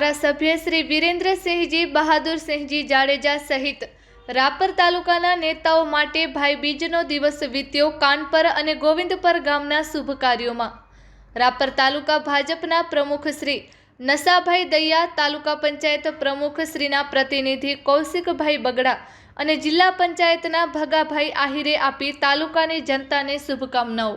ધારાસભ્ય શ્રી વિરેન્દ્રસિંહજી બહાદુરસિંહજી જાડેજા સહિત રાપર તાલુકાના નેતાઓ માટે ભાઈબીજનો દિવસ વીત્યો કાનપર અને ગોવિંદપર ગામના શુભ કાર્યોમાં રાપર તાલુકા ભાજપના પ્રમુખ શ્રી નસાભાઈ દૈયા, તાલુકા પંચાયત પ્રમુખ શ્રીના પ્રતિનિધિ કૌશિકભાઈ બગડા અને જિલ્લા પંચાયતના ભગાભાઈ આહિરે આપી તાલુકાની જનતાને શુભકામનાઓ.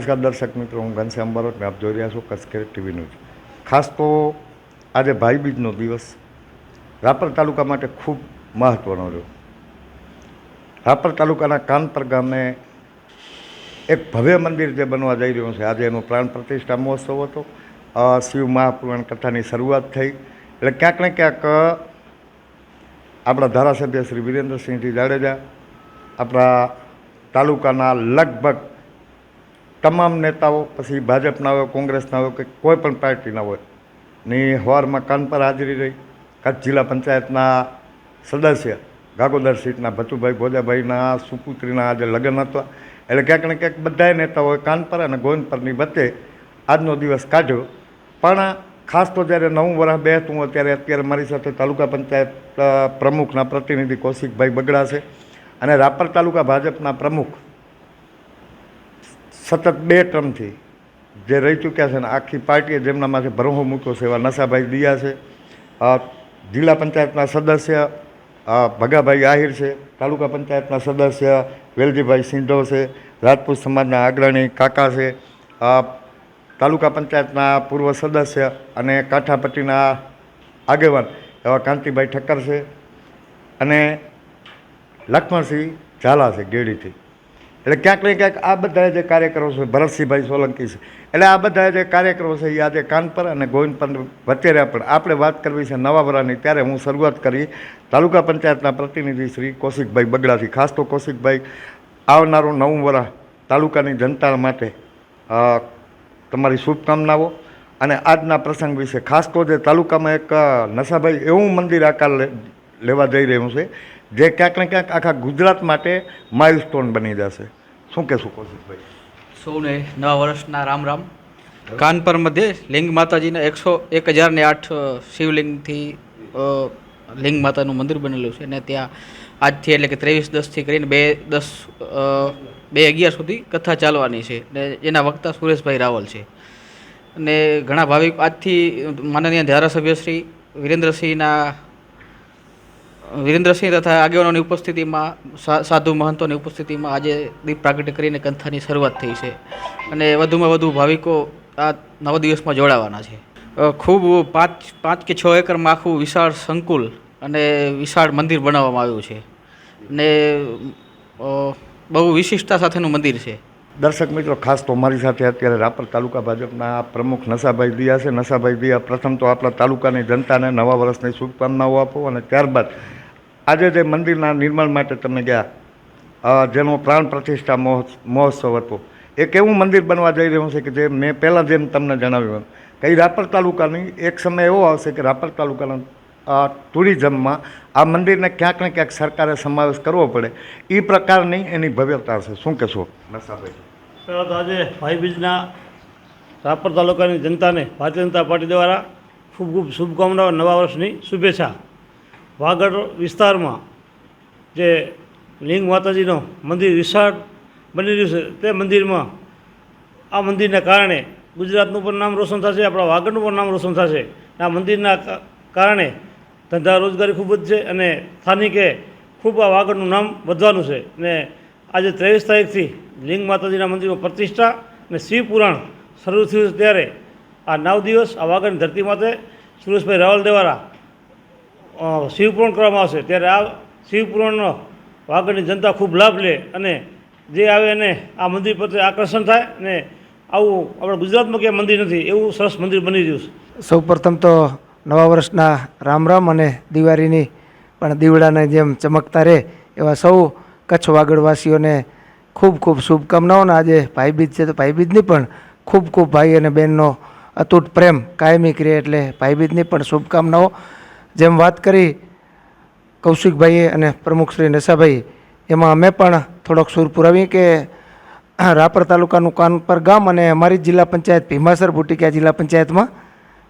નમસ્કાર દર્શક મિત્રો, હું ઘનશ્યામ બારોટ ને આપ જોઈ રહ્યા છો કચકેર ટીવી ન્યૂઝ. ખાસ તો આજે ભાઈબીજનો દિવસ. રાપર તાલુકા માટે ખૂબ મહત્ત્વનો રહ્યો. રાપર તાલુકાના કાનપર ગામે એક ભવ્ય મંદિર જે બનવા જઈ રહ્યું છે. આજે એનો પ્રાણ પ્રતિષ્ઠા મહોત્સવ હતો. શિવ મહાપુરાણ કથાની શરૂઆત થઈ. એટલે ક્યાંક ને ક્યાંક આપણા ધારાસભ્ય શ્રી વિરેન્દ્રસિંહજી જાડેજા, આપણા તાલુકાના લગભગ તમામ નેતાઓ, પછી ભાજપના હોય, કોંગ્રેસના હોય, કે કોઈ પણ પાર્ટીના હોય, ની હવારમાં કાન પર હાજરી રહી. કચ્છ જિલ્લા પંચાયતના સદસ્ય ગાગોદર સીટના ભતુભાઈ ભોજાભાઈના, સુપુત્રીના આજે લગ્ન હતા. એટલે ક્યાંક ને ક્યાંક બધાય નેતાઓએ કાનપર અને ગોવિંદપરની વચ્ચે આજનો દિવસ કાઢ્યો. પણ ખાસ તો જ્યારે નવું વર્ષ બેસતું હોય, ત્યારે અત્યારે મારી સાથે તાલુકા પંચાયત પ્રમુખના પ્રતિનિધિ કૌશિકભાઈ બગડા છે. અને રાપર તાલુકા ભાજપના પ્રમુખ સતત બે ટર્મથી જે રહી ચૂક્યા છે ને, આખી પાર્ટીએ જેમના માથે ભરહો મૂક્યો છે એવા નશાભાઈ દિયા છે જિલ્લા પંચાયતના સદસ્ય ભગાભાઈ આહિર છે, તાલુકા પંચાયતના સદસ્ય, વેલજીભાઈ સિંધો છે, રાજપૂત સમાજના અગ્રણી કાકા છે તાલુકા પંચાયતના પૂર્વ સદસ્ય અને કાંઠાપટ્ટીના આગેવાન એવા કાંતિભાઈ ઠક્કર છે અને લક્ષ્મણસિંહ ઝાલા છે ગેડીથી. એટલે ક્યાંક ને ક્યાંક આ બધા જે કાર્યક્રમો છે, ભરતસિંહભાઈ સોલંકી છે, એટલે આ બધા જે કાર્યક્રમો છે, એ આજે કાનપર અને ગોવિંદપર વચ્ચે પણ આપણે વાત કરવી છે નવા વરાની ત્યારે હું શરૂઆત કરી તાલુકા પંચાયતના પ્રતિનિધિ શ્રી કૌશિકભાઈ બગડાથી. ખાસ તો કૌશિકભાઈ, આવનારું નવું વરા તાલુકાની જનતા માટે તમારી શુભકામનાઓ અને આજના પ્રસંગ વિશે. ખાસ તો જે તાલુકામાં એક નશાભાઈ એવું મંદિર આકાર લેવા જઈ રહ્યું છે જે ક્યાંક ને ક્યાંક આખા ગુજરાત માટે માઇલસ્ટોન બની જશે. શું કહેશું કૌશિકભાઈ? સૌને નવા વર્ષના રામ રામ. કાનપર મધ્યે લિંગ માતાજીના એકસો એક હજાર ને આઠ શિવલિંગથી લિંગ માતાનું મંદિર બનેલું છે. અને ત્યાં આજથી એટલે કે ત્રેવીસ દસથી કરીને બે દસ બે અગિયાર સુધી કથા ચાલવાની છે. ને એના વક્તા સુરેશભાઈ રાવલ છે. અને ઘણા ભાવિક આજથી માનનીય ધારાસભ્ય શ્રી વિરેન્દ્રસિંહના વિરેન્દ્રસિંહ તથા આગેવાનોની ઉપસ્થિતિમાં સાધુ મહંતોની ઉપસ્થિતિમાં આજે દીપ પ્રાગટ્ય કરીને કંથાની શરૂઆત થઈ છે. અને વધુમાં વધુ ભાવિકો આ નવ દિવસમાં જોડાવાના છે. ખૂબ પાંચ પાંચ કે છ એકરમાં આખું વિશાળ સંકુલ અને વિશાળ મંદિર બનાવવામાં આવ્યું છે. અને બહુ વિશિષ્ટતા સાથેનું મંદિર છે. દર્શક મિત્રો, ખાસ તો મારી સાથે અત્યારે રાપર તાલુકા ભાજપના પ્રમુખ નશાભાઈ દિયા છે. નશાભાઈ દિયા, પ્રથમ તો આપણા તાલુકાની જનતાને નવા વર્ષની શુભકામનાઓ આપો અને ત્યારબાદ આજે જે મંદિરના નિર્માણ માટે તમે ગયા જેનો પ્રાણ પ્રતિષ્ઠા મહોત્સ- મહોત્સવ હતો એક એવું મંદિર બનવા જઈ રહ્યું છે કે જે મેં પહેલાં જેમ તમને જણાવ્યું કે રાપર તાલુકાની એક સમય એવો આવશે કે રાપર તાલુકાના ટુરિઝમમાં આ મંદિરને ક્યાંક ને ક્યાંક સરકારે સમાવેશ કરવો પડે એ પ્રકારની એની ભવ્યતા છે. શું કહેશો? નશાભાઈ પહેલાં તો આજે ભાઈબીજના રાપર તાલુકાની જનતાને ભારતીય જનતા પાર્ટી દ્વારા ખૂબ ખૂબ શુભકામનાઓ નવા વર્ષની શુભેચ્છા. વાગડ વિસ્તારમાં જે લિંગ માતાજીનો મંદિર વિશાળ બની રહ્યું છે, તે મંદિરમાં આ મંદિરના કારણે ગુજરાતનું પણ નામ રોશન થશે, આપણા વાગડનું પણ નામ રોશન થશે. આ મંદિરના કારણે ધંધા રોજગારી ખૂબ જ છે અને સ્થાનિકે ખૂબ આ વાગડનું નામ વધવાનું છે. ને આજે ત્રેવીસ તારીખથી લિંગ માતાજીના મંદિરમાં પ્રતિષ્ઠા અને શિવ પુરાણ શરૂ થયું છે ત્યારે આ નવ દિવસ આ વાગડની ધરતી માતે સુરેશભાઈ રાવલ દ્વારા શિવપુરાણ કરવામાં આવશે. ત્યારે આ શિવપુરાણનો વાગડની જનતા ખૂબ લાભ લે અને જે આવે એને આ મંદિર પ્રત્યે આકર્ષણ થાય અને આવું આપણે ગુજરાતમાં ક્યાંય મંદિર નથી. એવું સરસ મંદિર બની રહ્યું છે. સૌ પ્રથમ તો નવા વર્ષના રામ રામ અને દિવાળીની પણ દીવડાને જેમ ચમકતા રહે એવા સૌ કચ્છ વાગડવાસીઓને ખૂબ ખૂબ શુભકામનાઓ અને આજે ભાઈબીજ છે તો ભાઈબીજની પણ ખૂબ ખૂબ ભાઈ અને બહેનનો અતૂટ પ્રેમ કાયમી ક્રિયા એટલે ભાઈબીજની પણ શુભકામનાઓ. જેમ વાત કરી કૌશિકભાઈએ અને પ્રમુખ શ્રી નશાભાઈ, એમાં અમે પણ થોડોક સૂર પુરાવી કે રાપર તાલુકાનું કાનપર ગામ અને અમારી જિલ્લા પંચાયત ભીમાસર બુટિકા જિલ્લા પંચાયતમાં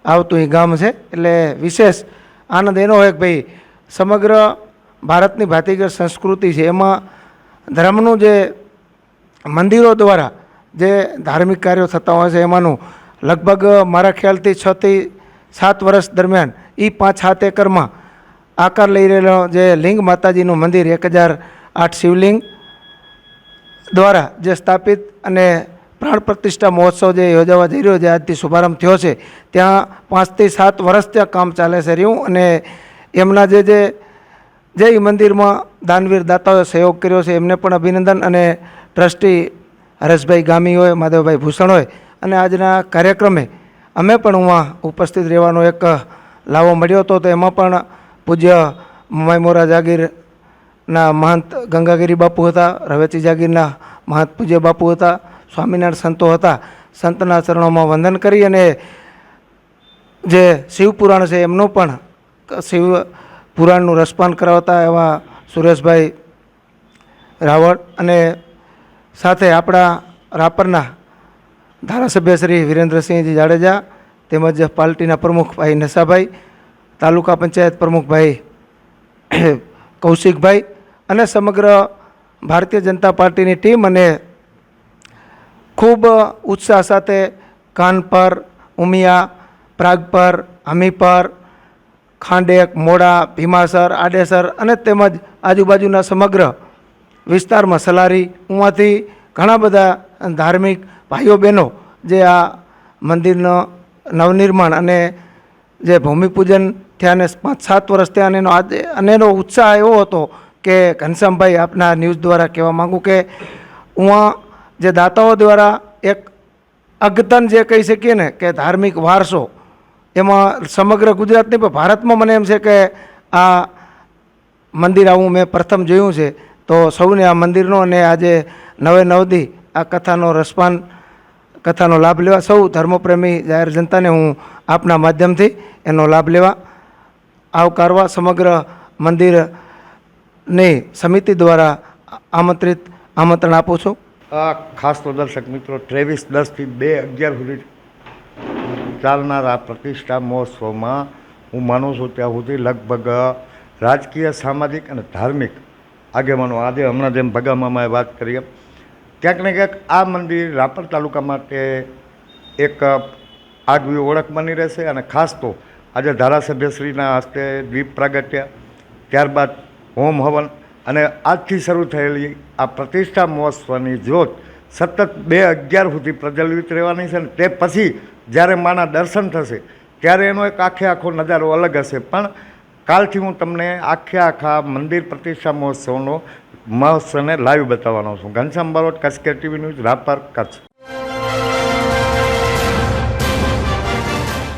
આવતું એ ગામ છે. એટલે વિશેષ આનંદ એનો હોય કે ભાઈ સમગ્ર ભારતની ભાતીગર સંસ્કૃતિ છે. એમાં ધર્મનું જે મંદિરો દ્વારા જે ધાર્મિક કાર્યો થતા હોય છે, એમાંનું લગભગ મારા ખ્યાલથી છથી સાત વર્ષ દરમિયાન એ પાંચ સાત એકરમાં આકાર લઈ રહેલો જે લિંગ માતાજીનું મંદિર એક હજાર આઠ શિવલિંગ દ્વારા જે સ્થાપિત અને પ્રાણ પ્રતિષ્ઠા મહોત્સવ જે યોજાવા જઈ રહ્યો છે, આજથી શુભારંભ થયો છે, ત્યાં પાંચથી સાત વર્ષ ત્યાં કામ ચાલે છે રહ્યું અને એમના જે જે જે મંદિરમાં દાનવીર દાતાઓએ સહયોગ કર્યો છે, એમને પણ અભિનંદન અને ટ્રસ્ટી હરેશભાઈ ગામી હોય, માધવભાઈ ભૂષણ હોય અને આજના કાર્યક્રમે અમે પણ હું ઉપસ્થિત રહેવાનો એક લાવો મળ્યો હતો તો એમાં પણ પૂજ્ય મમાઈ મોરા જાગીરના મહંત ગંગાગીરી બાપુ હતા, રવેચી જાગીરના મહંત પૂજ્ય બાપુ હતા, સ્વામિનારાયણ સંતો હતા. સંતના ચરણોમાં વંદન કરી અને જે શિવપુરાણ છે એમનું પણ શિવ પુરાણનું રસપાન કરાવતા એવા સુરેશભાઈ રાવળ અને સાથે આપણા રાપરના ધારાસભ્ય શ્રી વિરેન્દ્રસિંહજી જાડેજા તેમજ પાર્ટીના પ્રમુખ ભાઈ નશાભાઈ તાલુકા પંચાયત પ્રમુખ ભાઈ કૌશિકભાઈ અને સમગ્ર ભારતીય જનતા પાર્ટીની ટીમ અને ખૂબ ઉત્સાહ સાથે કાનપર ઉમિયા પ્રાગપર હમીપર ખાંડેક, મોડા, ભીમાસર, આડેસર અને તેમજ આજુબાજુના સમગ્ર વિસ્તારમાં સલારી, ઉમાંથી ઘણા બધા ધાર્મિક ભાઈઓ બહેનો જે આ મંદિરનો નવનિર્માણ અને જે ભૂમિપૂજન થયા ને પાંચ સાત વર્ષ થયા એનો આજે અને એનો ઉત્સાહ એવો હતો કે ઘનશ્યામભાઈ આપના ન્યૂઝ દ્વારા કહેવા માગું કે હું જે દાતાઓ દ્વારા એક અગતન જે કહી શકીએ ને કે ધાર્મિક વારસો, એમાં સમગ્ર ગુજરાતની પણ ભારતમાં મને એમ છે કે આ મંદિર આવું મેં પ્રથમ જોયું છે. તો સૌને આ મંદિરનો અને આજે નવે નવદી આ કથાનો રસપાન કથાનો લાભ લેવા સૌ ધર્મપ્રેમી જાહેર જનતાને હું આપના માધ્યમથી એનો લાભ લેવા, આવકારવા સમગ્ર મંદિરની સમિતિ દ્વારા આમંત્રિત આમંત્રણ આપું છું. આ ખાસ તો દર્શક મિત્રો, ત્રેવીસ દસથી બે અગિયાર સુધી ચાલનારા પ્રતિષ્ઠા મહોત્સવમાં હું માનું છું ત્યાં સુધી લગભગ રાજકીય, સામાજિક અને ધાર્મિક આગેવાનો આજે હમણાં જેમ ભગામામાએ વાત કરી એમ ક્યાંક ને ક્યાંક આ મંદિર રાપર તાલુકા માટે એક આગવી ઓળખ બની રહેશે અને ખાસ તો આજે ધારાસભ્યશ્રીના હસ્તે દીપ પ્રાગટ્ય, ત્યારબાદ હોમ હવન અને આજથી શરૂ થયેલી આ પ્રતિષ્ઠા મહોત્સવની જ્યોત સતત બે અગિયાર સુધી પ્રજ્વલિત રહેવાની છે અને તે પછી જ્યારે માના દર્શન થશે, ત્યારે એનો એક આખે આખો નજારો અલગ હશે. પણ કાલથી હું તમને આખે આખા મંદિર પ્રતિષ્ઠા મહોત્સવનો મહોત્સવને લાઈવ બતાવવાનો છું. ઘનશ્યામ બારોટ કસકે ટીવી ન્યૂઝ રાપર કચ્છ.